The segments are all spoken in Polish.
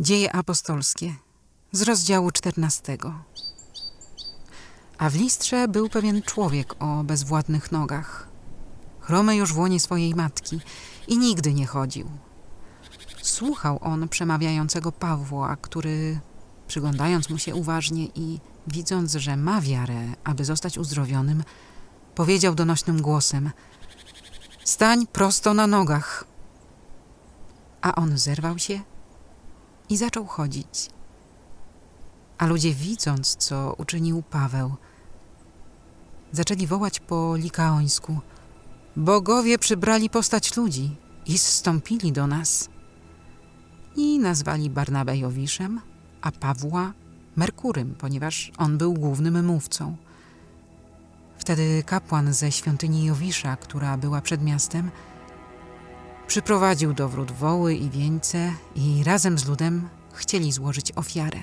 Dzieje apostolskie z rozdziału 14. A w listrze był pewien człowiek o bezwładnych nogach, chromy już w łonie swojej matki i nigdy nie chodził. Słuchał on przemawiającego Pawła, który, przyglądając mu się uważnie i widząc, że ma wiarę, aby zostać uzdrowionym, powiedział donośnym głosem: Stań prosto na nogach. A on zerwał się i zaczął chodzić. A ludzie, widząc, co uczynił Paweł, zaczęli wołać po likaońsku: Bogowie przybrali postać ludzi i zstąpili do nas. I nazwali Barnabę Jowiszem, a Pawła Merkurym, ponieważ on był głównym mówcą. Wtedy kapłan ze świątyni Jowisza, która była przed miastem, przyprowadził do wrót woły i wieńce i razem z ludem chcieli złożyć ofiarę.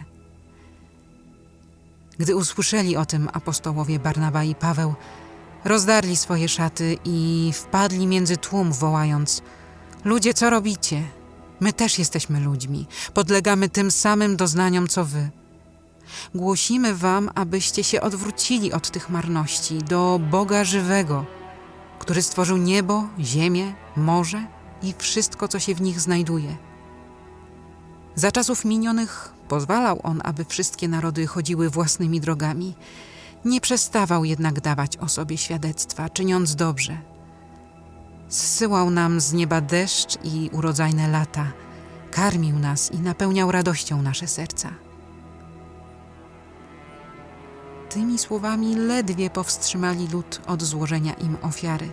Gdy usłyszeli o tym apostołowie Barnaba i Paweł, rozdarli swoje szaty i wpadli między tłum, wołając: Ludzie, co robicie? My też jesteśmy ludźmi, podlegamy tym samym doznaniom co wy. Głosimy wam, abyście się odwrócili od tych marności do Boga żywego, który stworzył niebo, ziemię, morze i wszystko, co się w nich znajduje. Za czasów minionych pozwalał on, aby wszystkie narody chodziły własnymi drogami. Nie przestawał jednak dawać o sobie świadectwa, czyniąc dobrze. Zsyłał nam z nieba deszcz i urodzajne lata, karmił nas i napełniał radością nasze serca. Tymi słowami ledwie powstrzymali lud od złożenia im ofiary.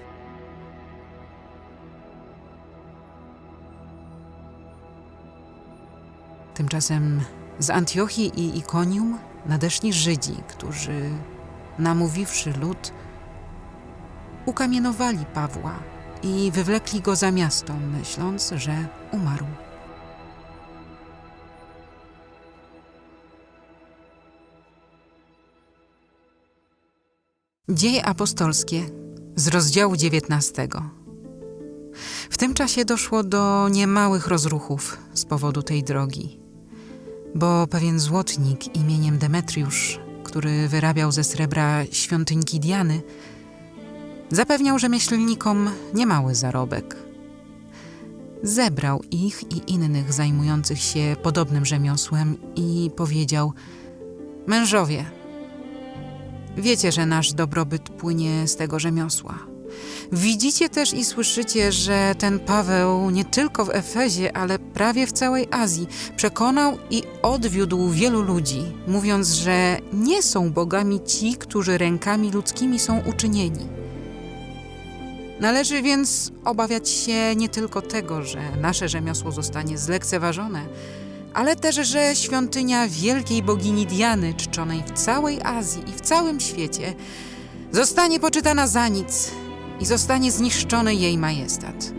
Tymczasem z Antiochii i Ikonium nadeszli Żydzi, którzy, namówiwszy lud, ukamienowali Pawła i wywlekli go za miasto, myśląc, że umarł. Dzieje apostolskie z rozdziału 19. W tym czasie doszło do niemałych rozruchów z powodu tej drogi, bo pewien złotnik imieniem Demetriusz, który wyrabiał ze srebra świątyńki Diany, zapewniał rzemieślnikom niemały zarobek. Zebrał ich i innych zajmujących się podobnym rzemiosłem i powiedział: Mężowie, Wiecie, że nasz dobrobyt płynie z tego rzemiosła. Widzicie też i słyszycie, że ten Paweł nie tylko w Efezie, ale prawie w całej Azji przekonał i odwiódł wielu ludzi, mówiąc, że nie są bogami ci, którzy rękami ludzkimi są uczynieni. Należy więc obawiać się nie tylko tego, że nasze rzemiosło zostanie zlekceważone, ale też, że świątynia wielkiej bogini Diany, czczonej w całej Azji i w całym świecie, zostanie poczytana za nic i zostanie zniszczony jej majestat.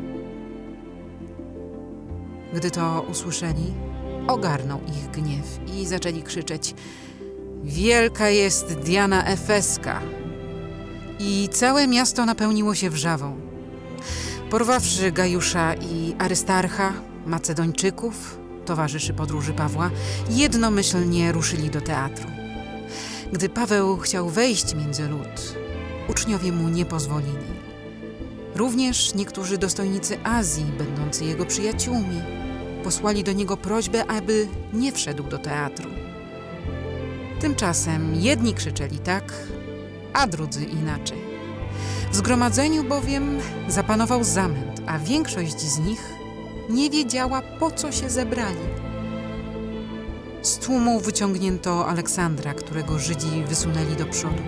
Gdy to usłyszeli, ogarnął ich gniew i zaczęli krzyczeć: Wielka jest Diana Efeska! I całe miasto napełniło się wrzawą. Porwawszy Gajusza i Arystarcha, Macedończyków, towarzyszy podróży Pawła, jednomyślnie ruszyli do teatru. Gdy Paweł chciał wejść między lud, uczniowie mu nie pozwolili. Również niektórzy dostojnicy Azji, będący jego przyjaciółmi, posłali do niego prośbę, aby nie wszedł do teatru. Tymczasem jedni krzyczeli tak, a drudzy inaczej. W zgromadzeniu bowiem zapanował zamęt, a większość z nich nie wiedziała, po co się zebrali. Z tłumu wyciągnięto Aleksandra, którego Żydzi wysunęli do przodu.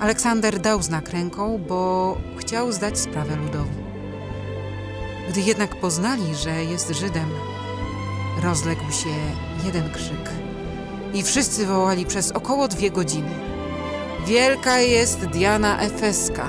Aleksander dał znak ręką, bo chciał zdać sprawę ludowi. Gdy jednak poznali, że jest Żydem, rozległ się jeden krzyk i wszyscy wołali przez około dwie godziny. Wielka jest Diana Efeska.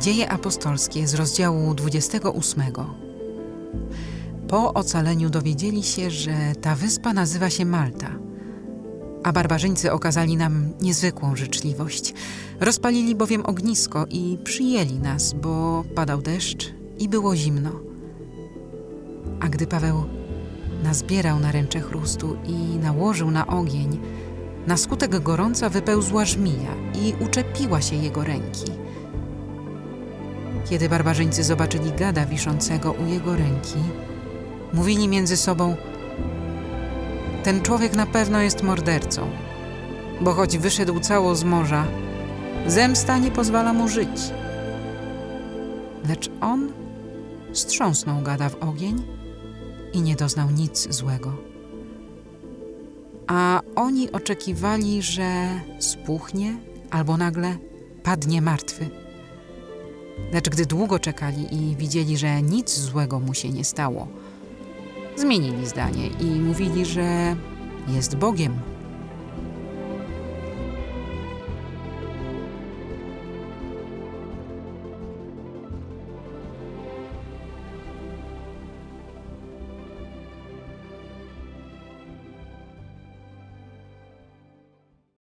Dzieje apostolskie z rozdziału 28. Po ocaleniu dowiedzieli się, że ta wyspa nazywa się Malta. A barbarzyńcy okazali nam niezwykłą życzliwość. Rozpalili bowiem ognisko i przyjęli nas, bo padał deszcz i było zimno. A gdy Paweł nazbierał naręcze chrustu i nałożył na ogień, na skutek gorąca wypełzła żmija i uczepiła się jego ręki. Kiedy barbarzyńcy zobaczyli gada wiszącego u jego ręki, mówili między sobą: Ten człowiek na pewno jest mordercą, bo choć wyszedł cało z morza, zemsta nie pozwala mu żyć. Lecz on strząsnął gada w ogień i nie doznał nic złego. A oni oczekiwali, że spuchnie albo nagle padnie martwy. Lecz gdy długo czekali i widzieli, że nic złego mu się nie stało, zmienili zdanie i mówili, że jest Bogiem.